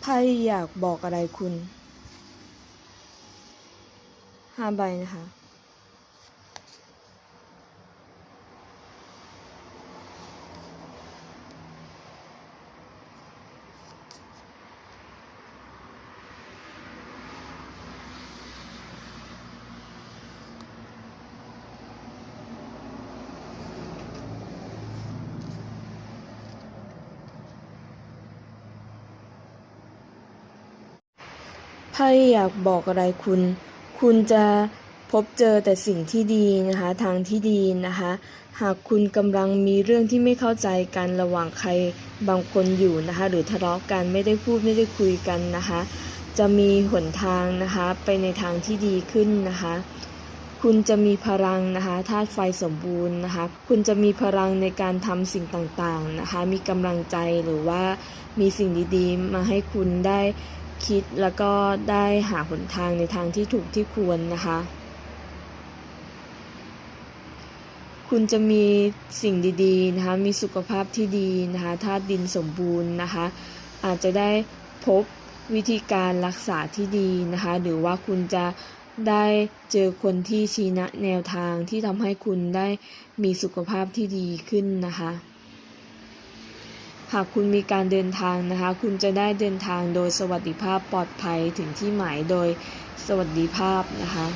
ไพ่อยากบอกอะไรคุณห้าใบนะคะ ไพ่อยากบอกอะไรคุณ คุณจะพบเจอแต่สิ่งที่ดีนะคะ ทางที่ดีนะคะ หากคุณกำลังมีเรื่องที่ไม่เข้าใจกันระหว่างใครบางคนอยู่นะคะ หรือทะเลาะกันไม่ได้พูดไม่ได้คุยกันนะคะ จะมีหนทางนะคะ ไปในทางที่ดีขึ้นนะคะ คุณจะมีพลังนะคะธาตุไฟสมบูรณ์นะคะ คุณจะมีพลังในการทำสิ่งต่างๆนะคะ มีกำลังใจหรือว่ามีสิ่งดีๆ มาให้คุณได้ คิดแล้วก็ได้หาหนทางในทางที่ถูกที่ควรนะคะ คุณจะมีสิ่งดีๆนะคะ มีสุขภาพที่ดีนะคะธาตุดินสมบูรณ์นะคะ อาจจะได้พบวิธีการรักษาที่ดีนะคะ หรือว่าคุณจะได้เจอคนที่ชี้แนะแนวทางที่ทำให้คุณได้มีสุขภาพที่ดีขึ้นนะคะ หากคุณมีการเดินทางนะคะ คุณจะได้เดินทางโดยสวัสดิภาพปลอดภัยถึงที่หมายโดยสวัสดิภาพนะคะ